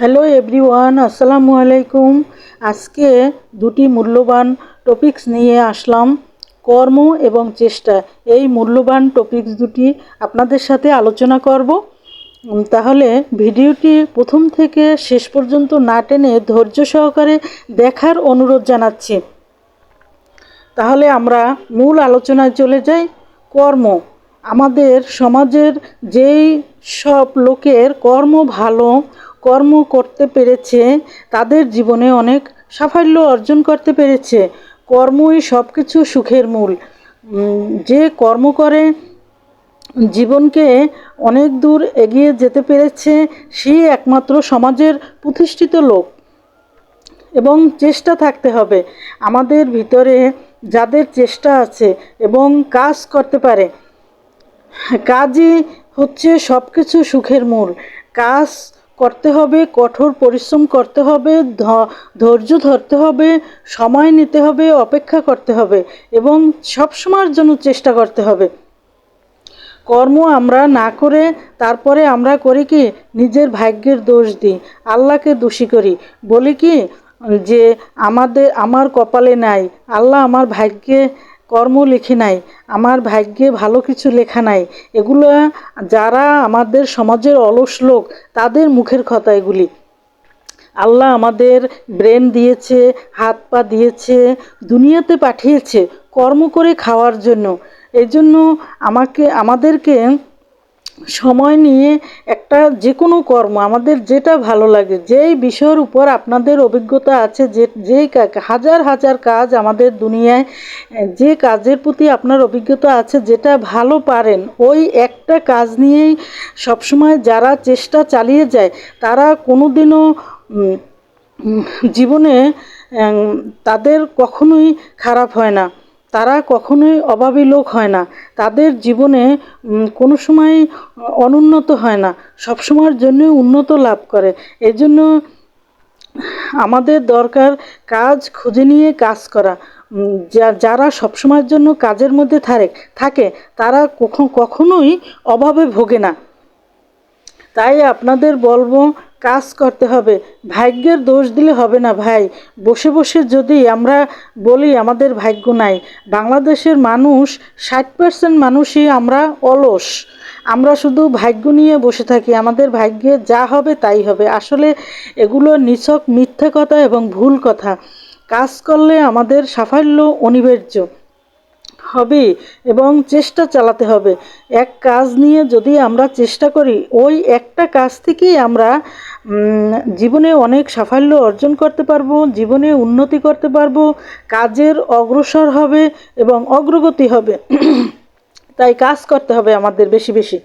Hello everyone, আসসালামু আলাইকুম। আজকে দুটি মূল্যবান টপিকস নিয়ে আসলাম, কর্ম এবং চেষ্টা। এই মূল্যবান টপিকস দুটি আপনাদের সাথে আলোচনা করব। তাহলে ভিডিওটি প্রথম থেকে শেষ পর্যন্ত না টেনে ধৈর্য সহকারে দেখার অনুরোধ জানাচ্ছি। তাহলে আমরা মূল আলোচনায় চলে যাই। কর্ম। আমাদের সমাজের যেই সব লোকের কর্ম ভালো কর্ম করতে পেরেছে, তাদের জীবনে অনেক সাফল্য অর্জন করতে পেরেছে। কর্মই সব কিছু সুখের মূল। যে কর্ম করে, জীবনকে অনেক দূর এগিয়ে যেতে পেরেছে, সেই একমাত্র সমাজের প্রতিষ্ঠিত লোক। এবং চেষ্টা থাকতে হবে। আমাদের ভিতরে যাদের চেষ্টা আছে এবং কাজ করতে পারে, কাজই হচ্ছে সব কিছু সুখের মূল। কাজ করতে হবে, কঠোর পরিশ্রম করতে হবে ধৈর্য ধরতে হবে, সময় নিতে হবে, অপেক্ষা করতে হবে এবং সব সময়ের জন্য চেষ্টা করতে হবে। কর্ম আমরা না করে তারপরে আমরা করি কি? নিজের ভাগ্যের দোষ দিই, আল্লাহকে দোষী করি। বলি কি? যে আমাদের, আমার কপালে নাই, আল্লাহ আমার ভাগ্যে কর্ম লিখে নাই, আমার ভাগ্যে ভালো কিছু লেখা নাই। এগুলো যারা আমাদের সমাজের অলস লোক, তাদের মুখের কথা এগুলি। আল্লাহ আমাদের ব্রেন দিয়েছে, হাত পা দিয়েছে, দুনিয়াতে পাঠিয়েছে কর্ম করে খাওয়ার জন্য। এজন্য জন্য আমাকে, আমাদেরকে সময় নিয়ে একটা যে কোনো কর্ম আমাদের যেটা ভালো লাগে যেই বিষয়ের উপর আপনাদের অভিজ্ঞতা আছে যে যেই হাজার হাজার কাজ আমাদের দুনিয়ায় যে কাজের প্রতি আপনার অভিজ্ঞতা আছে যেটা ভালো পারেন ওই একটা কাজ নিয়েই সবসময় যারা চেষ্টা চালিয়ে যায় তারা কোনোদিনও উম, উম, জীবনে তাদের কখনোই খারাপ হয় না। তারা কখনোই অভাবী লোক হয় না। তাদের জীবনে কোনো সময় অনুন্নত হয় না। সব সময়ের জন্য উন্নত লাভ করে। এজন্য আমাদের দরকার কাজ খুঁজে নিয়ে কাজ করা। যারা সবসময়ের জন্য কাজের মধ্যে থাকে থাকে, তারা কখনোই অভাবে ভোগে না। তাই আপনাদের বলব, কাজ করতে হবে। ভাগ্যের দোষ দিলে হবে না ভাই। বসে বসে যদি আমরা বলি, আমাদের ভাগ্য নাই। বাংলাদেশের মানুষ, ষাট পার্সেন্ট মানুষই আমরা অলস। আমরা শুধু ভাগ্য নিয়ে বসে থাকি। আমাদের ভাগ্যে যা হবে তাই হবে। আসলে এগুলো নিছক মিথ্যা কথা এবং ভুল কথা। কাজ করলে আমাদের সাফল্য অনিবার্য। হবে এবং চেষ্টা চালাতে হবে। এক কাজ নিয়ে যদি আমরা চেষ্টা করি, ওই একটা কাজ থেকেই আমরা জীবনে অনেক সাফল্য অর্জন করতে পারব, জীবনে উন্নতি করতে পারব, কাজের অগ্রসর হবে এবং অগ্রগতি হবে। তাই কাজ করতে হবে আমাদের বেশি বেশি।